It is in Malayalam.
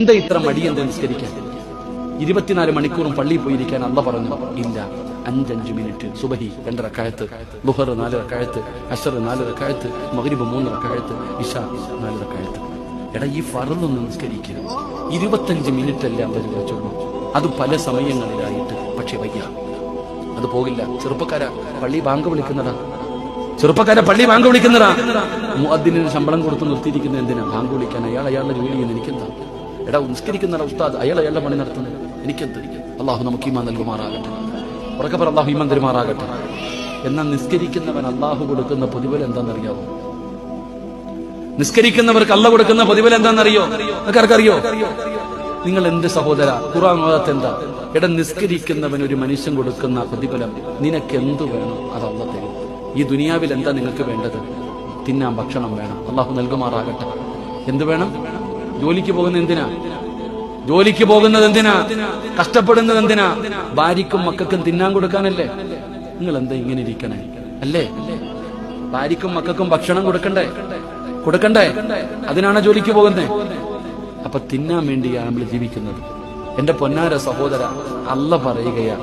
എന്താ ഇത്ര മടി എന്താ നിസ്കരിക്കാൻ? ഇരുപത്തിനാല് മണിക്കൂറും പള്ളിയിൽ പോയിരിക്കാൻ അല്ല പറഞ്ഞു ഇല്ല അഞ്ചഞ്ച് മിനിറ്റ് സുബഹി രണ്ടര കഴത്ത് ബുഹർ നാലര കഴത്ത് അഷർ നാലര കഴത്ത് മകരിബ് മൂന്നര കഴത്ത് ഇഷ നാലര കഴത്ത് എടാ ഈ ഫറന്നൊന്ന് നിസ്കരിക്കുക ഇരുപത്തഞ്ച് മിനിറ്റ് അല്ലേ വെച്ചുള്ളൂ അത് പല സമയങ്ങളിലായിട്ട് പക്ഷെ വയ്യ. അത് പോകില്ല. ചെറുപ്പക്കാര പള്ളി ബാങ്ക് വിളിക്കുന്നടാ ചെറുപ്പക്കാരെ പള്ളി ബാങ്ക് വിളിക്കുന്നതാ. മുഅദ്ദിന് ശമ്പളം കൊടുത്ത് നിർത്തിയിരിക്കുന്ന എന്തിനാ? ബാങ്ക് വിളിക്കാൻ അയാൾ അയാളുടെ ജോലി ചെയ്യുന്ന എനിക്കെന്താ? എടാ നിസ്കരിക്കുന്ന ഉസ്താദ് അയാൾ അയാളുടെ പണി നടത്തുന്നത് എനിക്കെന്ത്? അള്ളാഹു നമുക്ക് ഈമാൻ നൽകുമാറാകട്ടെ. ഉറക്കെ പറ അള്ളാഹു ഈമാൻ തരുമാറാകട്ടെ. എന്നാൽ നിസ്കരിക്കുന്നവൻ അള്ളാഹു കൊടുക്കുന്ന പ്രതിഫലം എന്താണെന്നറിയാവോ നിസ്കരിക്കുന്നവർക്ക് അല്ല കൊടുക്കുന്ന പ്രതിഫലം എന്താണെന്നറിയോ? നിങ്ങൾക്കറിയോ നിങ്ങൾ എന്ത് സഹോദര? ഖുർആൻ ഓതത്ത് എന്താ? എടാ നിസ്കരിക്കുന്നവൻ ഒരു മനുഷ്യൻ കൊടുക്കുന്ന പ്രതിഫലം നിനക്ക് എന്തു വേണം? അത് അല്ല തരും. ഈ ദുനിയാവിൽ എന്താ നിങ്ങൾക്ക് വേണ്ടത്? തിന്നാൻ ഭക്ഷണം വേണം. അള്ളാഹു നൽകുമാറാകട്ടെ. എന്ത് വേണം? ജോലിക്ക് പോകുന്ന എന്തിനാ? ജോലിക്ക് പോകുന്നത് എന്തിനാ? കഷ്ടപ്പെടുന്നത് എന്തിനാ? ഭാര്യക്കും മക്കൾക്കും തിന്നാൻ കൊടുക്കാനല്ലേ? നിങ്ങൾ എന്താ ഇങ്ങനെ ഇരിക്കണേ? അല്ലേ? ഭാര്യക്കും മക്കൾക്കും ഭക്ഷണം കൊടുക്കണ്ടേ? കൊടുക്കണ്ടേ? അതിനാണ് ജോലിക്ക് പോകുന്നത് അപ്പൊ തിന്നാൻ വേണ്ടിയാണ് നമ്മൾ ജീവിക്കുന്നത്. എന്റെ പൊന്നാര സഹോദര അല്ല പറയുകയാ.